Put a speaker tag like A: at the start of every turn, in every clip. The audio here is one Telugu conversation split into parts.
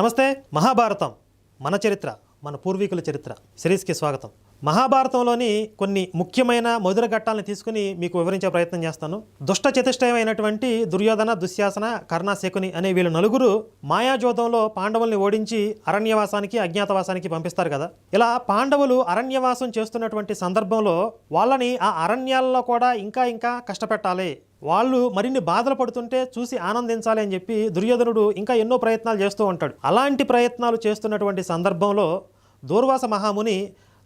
A: నమస్తే మహాభారతం. మన చరిత్ర మన పూర్వీకుల చరిత్ర. సిరీస్కి స్వాగతం. మహాభారతంలోని కొన్ని ముఖ్యమైన మధుర ఘట్టాలను తీసుకుని మీకు వివరించే ప్రయత్నం చేస్తాను. దుష్ట చతుష్టయమైనటువంటి దుర్యోధన దుశ్శాసన కర్ణ శకుని అనే వీళ్ళు నలుగురు మాయాజోతంలో పాండవుల్ని ఓడించి అరణ్యవాసానికి అజ్ఞాతవాసానికి పంపిస్తారు కదా. ఇలా పాండవులు అరణ్యవాసం చేస్తున్నటువంటి సందర్భంలో వాళ్ళని ఆ అరణ్యాల్లో కూడా ఇంకా ఇంకా కష్టపెట్టాలి. వాళ్ళు మరిన్ని బాధలు పడుతుంటే చూసి ఆనందించాలి అని చెప్పి దుర్యోధనుడు ఇంకా ఎన్నో ప్రయత్నాలు చేస్తూ ఉంటాడు. అలాంటి ప్రయత్నాలు చేస్తున్నటువంటి సందర్భంలో దూర్వాస మహాముని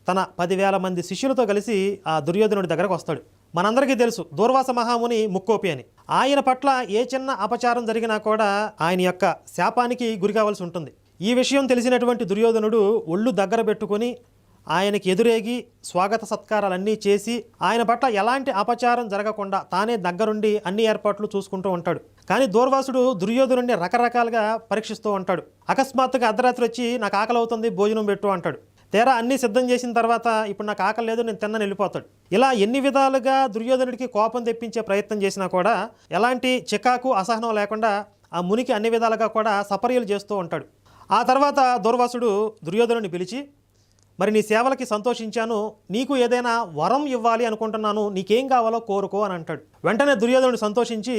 A: తన పదివేల మంది శిష్యులతో కలిసి ఆ దుర్యోధనుడి దగ్గరకు వస్తాడు. మనందరికీ తెలుసు దూర్వాస మహాముని ముక్కోపి అని. ఆయన పట్ల ఏ చిన్న అపచారం జరిగినా కూడా ఆయన యొక్క శాపానికి గురి కావాల్సి ఉంటుంది. ఈ విషయం తెలిసినటువంటి దుర్యోధనుడు ఒళ్ళు దగ్గర పెట్టుకొని ఆయనకి ఎదురేగి స్వాగత సత్కారాలన్నీ చేసి ఆయన పట్ల ఎలాంటి అపచారం జరగకుండా తానే దగ్గరుండి అన్ని ఏర్పాట్లు చూసుకుంటూ ఉంటాడు. కానీ దూర్వాసుడు దుర్యోధనుడిని రకరకాలుగా పరీక్షిస్తూ ఉంటాడు. అకస్మాత్తుగా అర్ధరాత్రి వచ్చి నాకు ఆకలి అవుతుంది భోజనం పెట్టు అంటాడు. తీరా అన్నీ సిద్ధం చేసిన తర్వాత ఇప్పుడు నాకు ఆకలి లేదు నేను తిన్నని వెళ్ళిపోతాడు. ఇలా ఎన్ని విధాలుగా దుర్యోధనుడికి కోపం తెప్పించే ప్రయత్నం చేసినా కూడా ఎలాంటి చికాకు అసహనం లేకుండా ఆ మునికి అన్ని విధాలుగా కూడా సపర్యలు చేస్తూ ఉంటాడు. ఆ తర్వాత దూర్వాసుడు దుర్యోధనుడిని పిలిచి మరి నీ సేవలకి సంతోషించాను నీకు ఏదైనా వరం ఇవ్వాలి అనుకుంటున్నాను నీకేం కావాలో కోరుకో అని అంటాడు. వెంటనే దుర్యోధనుడు సంతోషించి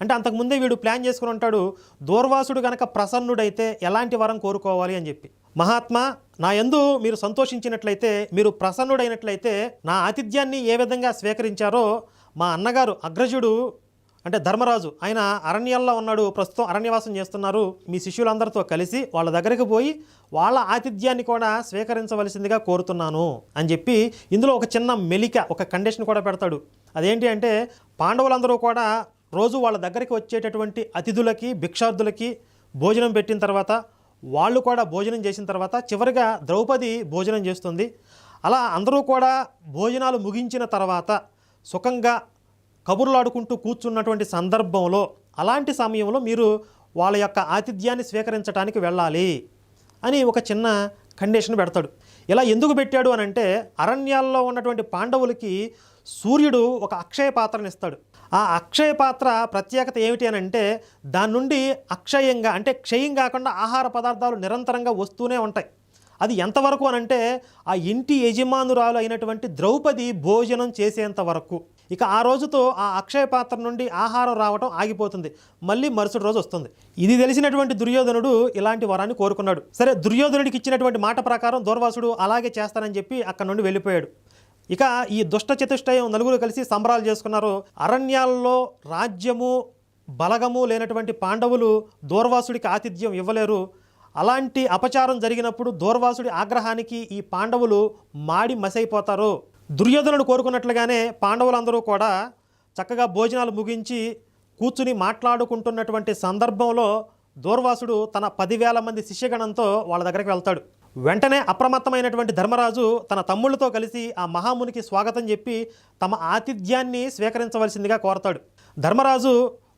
A: అంటే అంతకుముందే వీడు ప్లాన్ చేసుకుని ఉంటాడు దూర్వాసుడు గనక ప్రసన్నుడైతే ఎలాంటి వరం కోరుకోవాలి అని చెప్పి. మహాత్మా నా ఎందు మీరు సంతోషించినట్లయితే మీరు ప్రసన్నుడైనట్లయితే నా ఆతిథ్యాన్ని ఏ విధంగా స్వీకరించారో మా అన్నగారు అగ్రజుడు అంటే ధర్మరాజు ఆయన అరణ్యాల్లో ఉన్నాడు ప్రస్తుతం అరణ్యవాసం చేస్తున్నారు మీ శిష్యులందరితో కలిసి వాళ్ళ దగ్గరికి పోయి వాళ్ళ ఆతిథ్యాన్ని కూడా స్వీకరించవలసిందిగా కోరుతున్నాను అని చెప్పి ఇందులో ఒక చిన్న మెలిక ఒక కండిషన్ కూడా పెడతాడు. అదేంటి అంటే పాండవులందరూ కూడా రోజు వాళ్ళ దగ్గరికి వచ్చేటటువంటి అతిథులకి భిక్షార్థులకి భోజనం పెట్టిన తర్వాత వాళ్ళు కూడా భోజనం చేసిన తర్వాత చివరిగా ద్రౌపది భోజనం చేస్తుంది. అలా అందరూ కూడా భోజనాలు ముగించిన తర్వాత సుఖంగా కబుర్లాడుకుంటూ కూర్చున్నటువంటి సందర్భంలో అలాంటి సమయంలో మీరు వాళ్ళ యొక్క ఆతిథ్యాన్ని స్వీకరించడానికి వెళ్ళాలి అని ఒక చిన్న కండిషన్ పెడతాడు. ఇలా ఎందుకు పెట్టాడు అని అంటే అరణ్యాల్లో ఉన్నటువంటి పాండవులకి సూర్యుడు ఒక అక్షయ పాత్రను ఇస్తాడు. ఆ అక్షయ పాత్ర ప్రత్యేకత ఏమిటి అని అంటే దాని నుండి అక్షయంగా అంటే క్షయం కాకుండా ఆహార పదార్థాలు నిరంతరంగా వస్తూనే ఉంటాయి. అది ఎంతవరకు అని అంటే ఆ ఇంటి యజమానురాలు అయినటువంటి ద్రౌపది భోజనం చేసేంత వరకు. ఇక ఆ రోజుతో ఆ అక్షయ పాత్ర నుండి ఆహారం రావటం ఆగిపోతుంది. మళ్ళీ మరుసటి రోజు వస్తుంది. ఇది తెలిసినటువంటి దుర్యోధనుడు ఇలాంటి వరాన్ని కోరుకున్నాడు. సరే దుర్యోధనుడికి ఇచ్చినటువంటి మాట ప్రకారం దూర్వాసుడు అలాగే చేస్తానని చెప్పి అక్కడ నుండి వెళ్ళిపోయాడు. ఇక ఈ దుష్ట చతుష్టయం నలుగురు కలిసి సంబరాలు చేసుకున్నారు. అరణ్యాల్లో రాజ్యము బలగము లేనటువంటి పాండవులు దూర్వాసుడికి ఆతిథ్యం ఇవ్వలేరు. అలాంటి అపచారం జరిగినప్పుడు దూర్వాసుడి ఆగ్రహానికి ఈ పాండవులు మాడి మసైపోతారు. దుర్యోధనుడు కోరుకున్నట్లుగానే పాండవులందరూ కూడా చక్కగా భోజనాలు ముగించి కూర్చుని మాట్లాడుకుంటున్నటువంటి సందర్భంలో దూర్వాసుడు తన పదివేల మంది శిష్యగణంతో వాళ్ళ దగ్గరికి వెళ్తాడు. వెంటనే అప్రమత్తమైనటువంటి ధర్మరాజు తన తమ్ముళ్ళతో కలిసి ఆ మహామునికి స్వాగతం చెప్పి తమ ఆతిథ్యాన్ని స్వీకరించవలసిందిగా కోరతాడు. ధర్మరాజు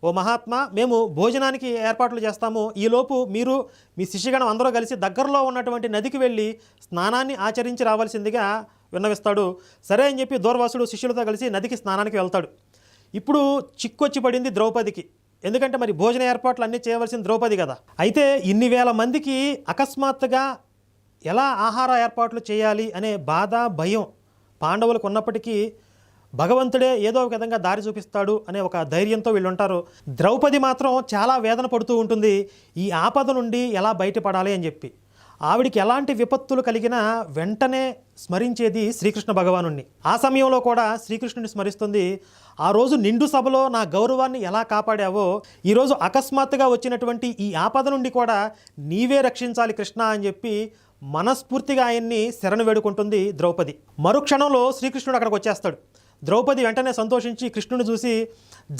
A: ఓ మహాత్మా మేము భోజనానికి ఏర్పాట్లు చేస్తాము. ఈలోపు మీరు మీ శిష్యగణం అందరూ కలిసి దగ్గరలో ఉన్నటువంటి నదికి వెళ్ళి స్నానాన్ని ఆచరించి రావాల్సిందిగా విన్నవిస్తాడు. సరే అని చెప్పి దూర్వాసుడు శిష్యులతో కలిసి నదికి స్నానానికి వెళ్తాడు. ఇప్పుడు చిక్కొచ్చి పడింది ద్రౌపదికి. ఎందుకంటే మరి భోజన ఏర్పాట్లు అన్నీ చేయవలసిన ద్రౌపది కదా. అయితే ఇన్ని వేల మందికి అకస్మాత్తుగా ఎలా ఆహార ఏర్పాట్లు చేయాలి అనే బాధ భయం పాండవులకు ఉన్నప్పటికీ భగవంతుడే ఏదో ఒక విధంగా దారి చూపిస్తాడు అనే ఒక ధైర్యంతో వీళ్ళు ఉంటారు ద్రౌపది మాత్రం చాలా వేదన పడుతూ ఉంటుంది. ఈ ఆపద నుండి ఎలా బయటపడాలి అని చెప్పి. ఆవిడికి ఎలాంటి విపత్తులు కలిగినా వెంటనే స్మరించేది శ్రీకృష్ణ భగవానుణ్ణి. ఆ సమయంలో కూడా శ్రీకృష్ణుని స్మరిస్తుంది ఆ రోజు నిండు సభలో నా గౌరవాన్ని ఎలా కాపాడావో ఈరోజు అకస్మాత్తుగా వచ్చినటువంటి ఈ ఆపద నుండి కూడా నీవే రక్షించాలి కృష్ణ అని చెప్పి మనస్ఫూర్తిగా ఆయన్ని శరణు వేడుకుంటుంది ద్రౌపది. మరుక్షణంలో శ్రీకృష్ణుడు అక్కడికి వచ్చేస్తాడు. ద్రౌపది వెంటనే సంతోషించి కృష్ణుని చూసి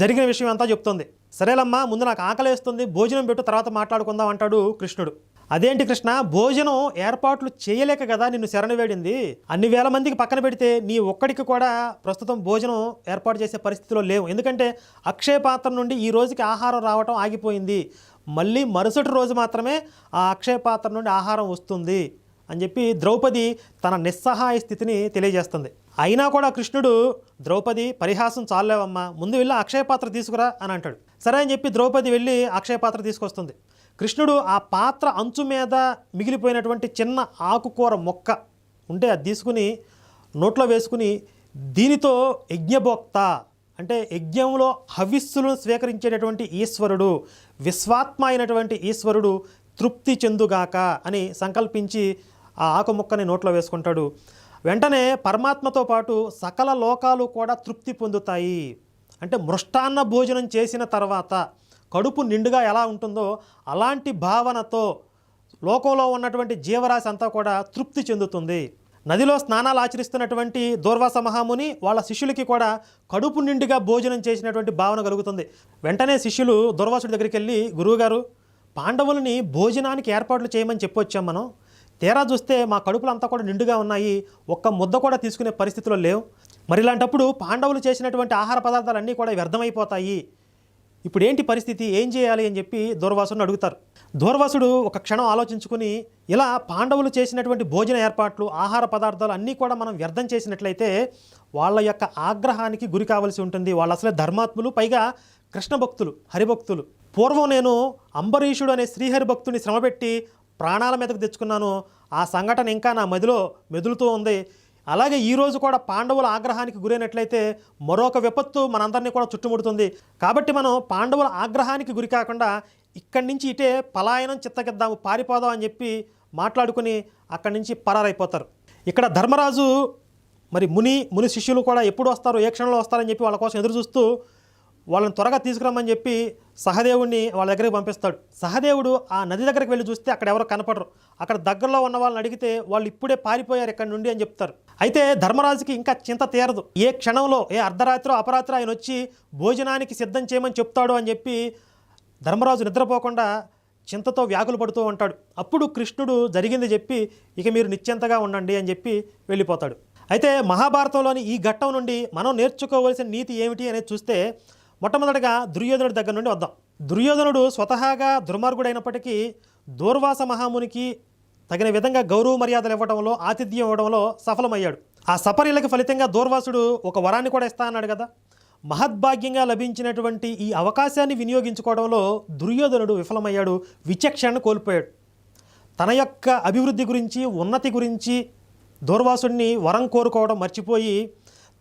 A: జరిగిన విషయం అంతా చెప్తుంది. సరేలమ్మా ముందు నాకు ఆకలేస్తుంది భోజనం పెట్టు తర్వాత మాట్లాడుకుందాం అంటాడు కృష్ణుడు. అదేంటి కృష్ణ భోజనం ఏర్పాట్లు చేయలేక కదా నిన్ను శరణవేడింది అన్ని వేల మందికి పక్కన పెడితే నీ ఒక్కడికి కూడా ప్రస్తుతం భోజనం ఏర్పాటు చేసే పరిస్థితిలో లేవు. ఎందుకంటే అక్షయ పాత్ర నుండి ఈ రోజుకి ఆహారం రావటం ఆగిపోయింది. మళ్ళీ మరుసటి రోజు మాత్రమే ఆ అక్షయ పాత్ర నుండి ఆహారం వస్తుంది అని చెప్పి ద్రౌపది తన నిస్సహాయ స్థితిని తెలియజేస్తుంది. అయినా కూడా కృష్ణుడు ద్రౌపది పరిహాసం చాలేవమ్మా ముందు వెళ్ళి అక్షయ పాత్ర తీసుకురా అని అంటాడు. సరే అని చెప్పి ద్రౌపది వెళ్ళి అక్షయ పాత్ర తీసుకొస్తుంది. కృష్ణుడు ఆ పాత్ర అంచు మీద మిగిలిపోయినటువంటి చిన్న ఆకుకూర మొక్క ఉంటే అది తీసుకుని నోట్లో వేసుకుని దీనితో యజ్ఞభోక్త అంటే యజ్ఞంలో హవిస్సులను స్వీకరించేటటువంటి ఈశ్వరుడు విశ్వాత్మ అయినటువంటి ఈశ్వరుడు తృప్తి చెందుగాక అని సంకల్పించి ఆ ఆకు ముక్కని నోట్లో వేసుకుంటాడు. వెంటనే పరమాత్మతో పాటు సకల లోకాలు కూడా తృప్తి పొందుతాయి. అంటే మృష్టాన్న భోజనం చేసిన తర్వాత కడుపు నిండుగా ఎలా ఉంటుందో అలాంటి భావనతో లోకంలో ఉన్నటువంటి జీవరాశి అంతా కూడా తృప్తి చెందుతుంది. నదిలో స్నానాలు ఆచరిస్తున్నటువంటి దూర్వాస మహాముని వాళ్ళ శిష్యులకి కూడా కడుపు నిండుగా భోజనం చేసినటువంటి భావన కలుగుతుంది. వెంటనే శిష్యులు దుర్వాసుడి దగ్గరికి వెళ్ళి గురువుగారు పాండవులని భోజనానికి ఏర్పాట్లు చేయమని చెప్పొచ్చాం మనం. తీరా చూస్తే మా కడుపులు అంతా కూడా నిండుగా ఉన్నాయి. ఒక్క ముద్ద కూడా తీసుకునే పరిస్థితిలో లేవు. మరి ఇలాంటప్పుడు పాండవులు చేసినటువంటి ఆహార పదార్థాలన్నీ కూడా వ్యర్థమైపోతాయి. ఇప్పుడు ఏంటి పరిస్థితి? ఏం చేయాలి? అని చెప్పి దూర్వాసుని అడుగుతారు. దూర్వాసుడు ఒక క్షణం ఆలోచించుకుని ఇలా పాండవులు చేసినటువంటి భోజన ఏర్పాట్లు ఆహార పదార్థాలు అన్నీ కూడా మనం వ్యర్థం చేసినట్లయితే వాళ్ళ యొక్క ఆగ్రహానికి గురి కావాల్సి ఉంటుంది. వాళ్ళు అసలే ధర్మాత్ములు పైగా కృష్ణ భక్తులు హరిభక్తులు. పూర్వం నేను అంబరీషుడు అనే శ్రీహరి భక్తుని శ్రమపెట్టి ప్రాణాల మీదకు తెచ్చుకున్నాను. ఆ సంఘటన ఇంకా నా మదిలో మెదులుతూ ఉంది. అలాగే ఈరోజు కూడా పాండవుల ఆగ్రహానికి గురైనట్లయితే మరొక విపత్తు మనందరినీ కూడా చుట్టుముడుతుంది. కాబట్టి మనం పాండవుల ఆగ్రహానికి గురి కాకుండా ఇక్కడి నుంచి ఇటే పలాయనం చిత్తగిద్దాము పారిపోదాం అని చెప్పి మాట్లాడుకుని అక్కడి నుంచి పరారైపోతారు. ఇక్కడ ధర్మరాజు మరి ముని ముని శిష్యులు కూడా ఎప్పుడు వస్తారు ఏ క్షణంలో వస్తారని చెప్పి వాళ్ళ కోసం ఎదురు చూస్తూ వాళ్ళని త్వరగా తీసుకురమ్మని చెప్పి సహదేవుడిని వాళ్ళ దగ్గరికి పంపిస్తాడు. సహదేవుడు ఆ నది దగ్గరికి వెళ్ళి చూస్తే అక్కడ ఎవరో కనపడరు. అక్కడ దగ్గరలో ఉన్న వాళ్ళని అడిగితే వాళ్ళు ఇప్పుడే పారిపోయారు ఇక్కడ నుండి అని చెప్తారు. అయితే ధర్మరాజుకి ఇంకా చింత తీరదు. ఏ క్షణంలో ఏ అర్ధరాత్రో అపరాత్రి ఆయన వచ్చి భోజనానికి సిద్ధం చేయమని చెప్తాడు అని చెప్పి ధర్మరాజు నిద్రపోకుండా చింతతో వ్యాకులు పడుతూ ఉంటాడు. అప్పుడు కృష్ణుడు జరిగింది చెప్పి ఇక మీరు నిశ్చింతగా ఉండండి అని చెప్పి వెళ్ళిపోతాడు. అయితే మహాభారతంలోని ఈ ఘట్టం నుండి మనం నేర్చుకోవలసిన నీతి ఏమిటి అనేది చూస్తే మొట్టమొదటిగా దుర్యోధనుడి దగ్గర నుండి వద్దాం. దుర్యోధనుడు స్వతహాగా దుర్మార్గుడైనప్పటికీ దూర్వాస మహామునికి తగిన విధంగా గౌరవ మర్యాదలు ఇవ్వడంలో ఆతిథ్యం ఇవ్వడంలో సఫలమయ్యాడు. ఆ సపర్యలకు ఫలితంగా దూర్వాసుడు ఒక వరాన్ని కూడా ఇస్తా అన్నాడు కదా. మహద్భాగ్యంగా లభించినటువంటి ఈ అవకాశాన్ని వినియోగించుకోవడంలో దుర్యోధనుడు విఫలమయ్యాడు విచక్షణను కోల్పోయాడు. తన యొక్క అభివృద్ధి గురించి ఉన్నతి గురించి దూర్వాసుడిని వరం కోరుకోవడం మర్చిపోయి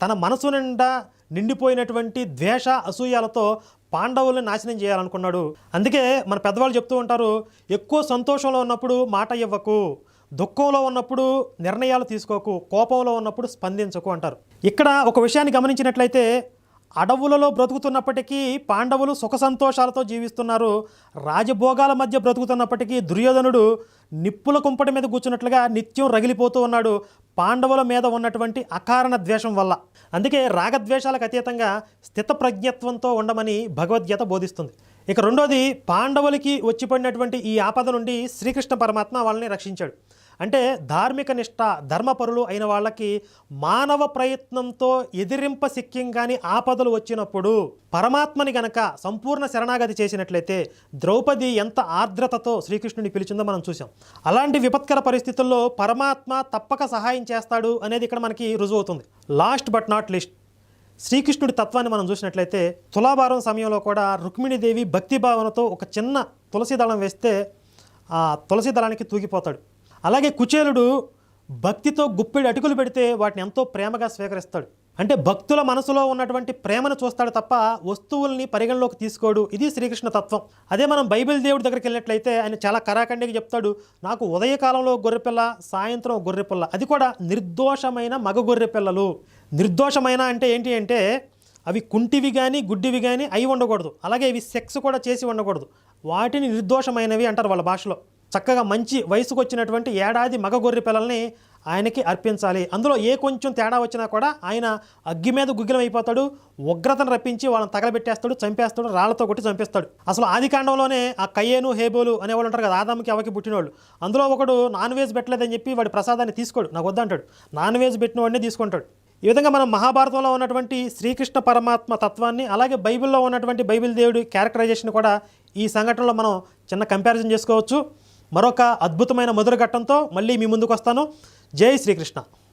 A: తన మనసు నిండా నిండిపోయినటువంటి ద్వేష అసూయాలతో పాండవుల్ని నాశనం చేయాలనుకున్నాడు. అందుకే మన పెద్దవాళ్ళు చెప్తూ ఉంటారు ఎక్కువ సంతోషంలో ఉన్నప్పుడు మాట ఇవ్వకు దుఃఖంలో ఉన్నప్పుడు నిర్ణయాలు తీసుకోకు కోపంలో ఉన్నప్పుడు స్పందించకు అంటారు. ఇక్కడ ఒక విషయాన్ని గమనించినట్లయితే అడవులలో బ్రతుకుతున్నప్పటికీ పాండవులు సుఖ సంతోషాలతో జీవిస్తున్నారు. రాజభోగాల మధ్య బ్రతుకుతున్నప్పటికీ దుర్యోధనుడు నిప్పుల కుంపటి మీద కూర్చున్నట్లుగా నిత్యం రగిలిపోతూ ఉన్నాడు. పాండవుల మీద ఉన్నటువంటి అకారణ ద్వేషం వల్ల. అందుకే రాగద్వేషాలకు అతీతంగా స్థితప్రజ్ఞత్వంతో ఉండమని భగవద్గీత బోధిస్తుంది. ఇక రెండోది పాండవులకి వచ్చి పడినటువంటి ఈ ఆపద నుండి శ్రీకృష్ణ పరమాత్మ వాళ్ళని రక్షించాడు. అంటే ధార్మిక నిష్ట ధర్మపరులు అయిన వాళ్ళకి మానవ ప్రయత్నంతో ఎదిరింప సిక్కింగాని ఆపదలు వచ్చినప్పుడు పరమాత్మని గనక సంపూర్ణ శరణాగతి చేసినట్లయితే ద్రౌపది ఎంత ఆర్ద్రతతో శ్రీకృష్ణుని పిలిచిందో మనం చూసాం అలాంటి విపత్కర పరిస్థితుల్లో పరమాత్మ తప్పక సహాయం చేస్తాడు అనేది ఇక్కడ మనకి రుజువు అవుతుంది. లాస్ట్ బట్ నాట్ లిస్ట్ శ్రీకృష్ణుడి తత్వాన్ని మనం చూసినట్లయితే తులాభారం సమయంలో కూడా రుక్మిణీదేవి భక్తి భావనతో ఒక చిన్న తులసి దళం వేస్తే ఆ తులసి దళానికి తూగిపోతాడు. అలాగే కుచేలుడు భక్తితో గుప్పెడు అటుకులు పెడితే వాటిని ఎంతో ప్రేమగా స్వీకరిస్తాడు. అంటే భక్తుల మనసులో ఉన్నటువంటి ప్రేమను చూస్తాడు తప్ప వస్తువుల్ని పరిగణలోకి తీసుకోడు. ఇది శ్రీకృష్ణ తత్వం. అదే మనం బైబిల్ దేవుడి దగ్గరికి వెళ్ళినట్లయితే ఆయన చాలా కరాఖండిగా చెప్తాడు నాకు ఉదయకాలంలో గొర్రెపిల్ల సాయంత్రం గొర్రెపిల్ల. అది కూడా నిర్దోషమైన మగ గొర్రెపిల్లలు. నిర్దోషమైన అంటే ఏంటి అంటే అవి కుంటివి కానీ గుడ్డివి కానీ అయి ఉండకూడదు. అలాగే ఇవి సెక్స్ కూడా చేసి ఉండకూడదు. వాటిని నిర్దోషమైనవి అంటారు వాళ్ళ భాషలో. చక్కగా మంచి వయసుకు వచ్చినటువంటి ఏడాది మగ గొర్రె పిల్లల్ని ఆయనకి అర్పించాలి. అందులో ఏ కొంచెం తేడా వచ్చినా కూడా ఆయన అగ్గి మీద గుగ్గిలం అయిపోతాడు ఉగ్రతను రప్పించి వాళ్ళని తగలబెట్టేస్తాడు చంపేస్తాడు రాళ్ళతో కొట్టి చంపేస్తాడు. అసలు ఆదికాండంలోనే ఆ కయ్యేను హేబోలు అనేవాళ్ళు ఉంటారు కదా ఆదాముకి అవకి పుట్టినవాళ్ళు అందులో ఒకడు నాన్ వెజ్ పెట్టలేదని చెప్పి వాడి ప్రసాదాన్ని తీసుకోడు. నాకు వద్దంటాడు నాన్ వెజ్ పెట్టిన వాడినే తీసుకుంటాడు. ఈ విధంగా మనం మహాభారతంలో ఉన్నటువంటి శ్రీకృష్ణ పరమాత్మ తత్వాన్ని అలాగే బైబిల్లో ఉన్నటువంటి బైబిల్ దేవుడి క్యారెక్టరైజేషన్ కూడా ఈ సంఘటనలో మనం చిన్న కంపారిజన్ చేసుకోవచ్చు. మరొక అద్భుతమైన మధుర ఘట్టంతో మళ్ళీ మీ ముందుకు వస్తాను జై శ్రీకృష్ణ.